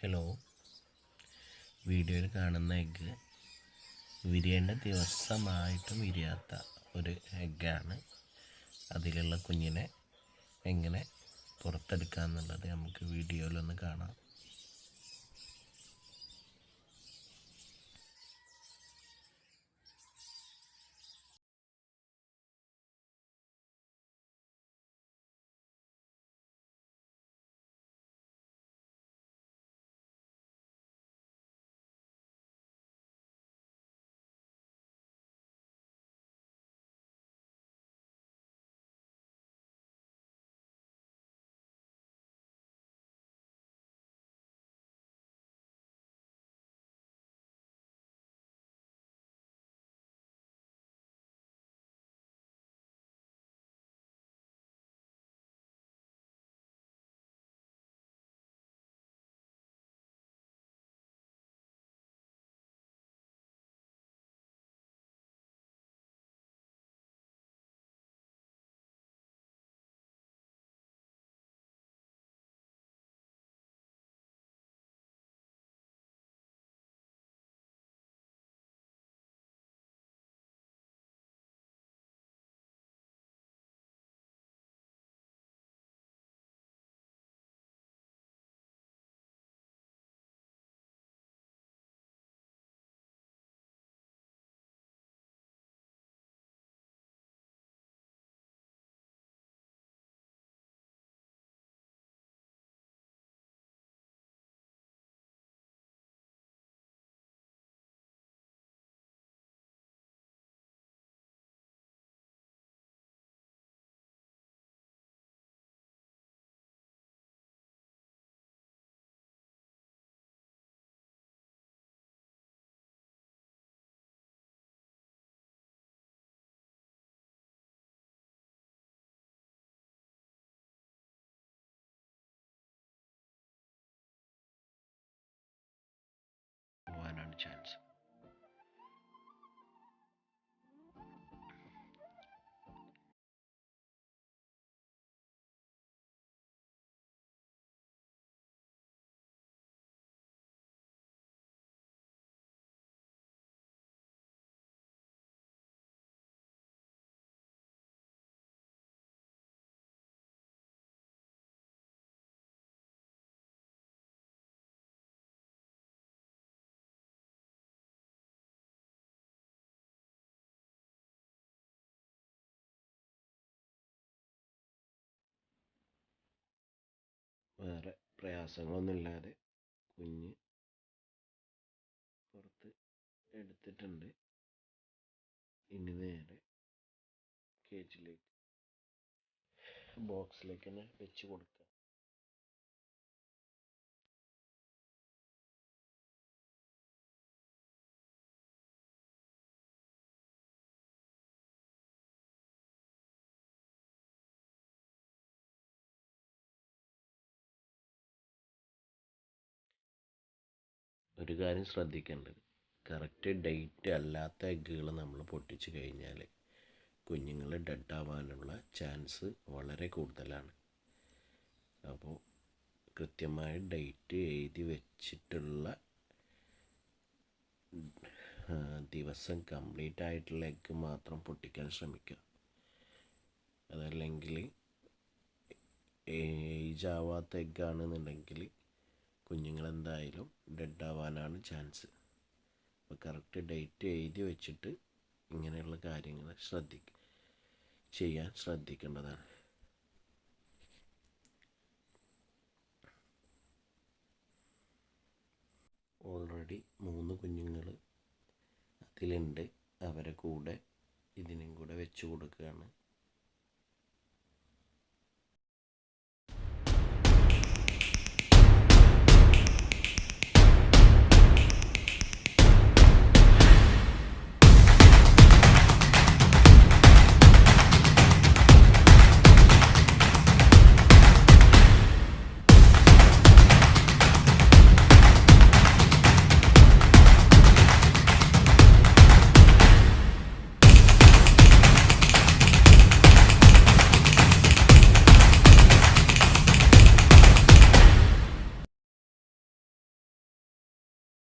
Hello വീഡിയോയിൽ കാണുന്ന egg വിരിയേണ്ട ദിവസമായിട്ടും വിരിയാത്ത ഒരു എഗ്ഗാണ് അതിലുള്ള കുഞ്ഞിനെ എങ്ങനെ പുറത്തെടുക്കുക എന്നുള്ളത് നമുക്ക് വീഡിയോയിലൊന്ന് കാണാം. chance. വേറെ പ്രയാസങ്ങളൊന്നുമില്ലാതെ കുഞ്ഞ് പുറത്ത് എടുത്തിട്ടുണ്ട്. ഇനി നേരെ കേജിലേക്ക് ബോക്സിലേക്ക് തന്നെ വെച്ച് കൊടുക്കുക ഒരു കാര്യം ശ്രദ്ധിക്കേണ്ടത്. കറക്റ്റ് ഡേറ്റ് അല്ലാത്ത എഗ്ഗുകൾ നമ്മൾ പൊട്ടിച്ച് കഴിഞ്ഞാൽ കുഞ്ഞുങ്ങൾ ഡെഡ് ആവാനുള്ള ചാൻസ് വളരെ കൂടുതലാണ്. അപ്പോൾ കൃത്യമായ ഡേറ്റ് എഴുതി വെച്ചിട്ടുള്ള ദിവസം കംപ്ലീറ്റ് ആയിട്ടുള്ള എഗ്ഗ് മാത്രം പൊട്ടിക്കാൻ ശ്രമിക്കുക അതല്ലെങ്കിൽ ഏജ് ആവാത്ത എഗ്ഗാണെന്നുണ്ടെങ്കിൽ കുഞ്ഞുങ്ങൾ എന്തായാലും ഡെഡ് ആവാനാണ് ചാൻസ് അപ്പോൾ കറക്റ്റ് ഡേറ്റ് എഴുതി വെച്ചിട്ട് ഇങ്ങനെയുള്ള കാര്യങ്ങൾ ശ്രദ്ധി ചെയ്യാൻ ശ്രദ്ധിക്കേണ്ടതാണ്. ഓൾറെഡി മൂന്ന് കുഞ്ഞുങ്ങൾ അതിലുണ്ട്. അവരെ കൂടെ ഇതിനും കൂടെ വെച്ച് കൊടുക്കുകയാണ്.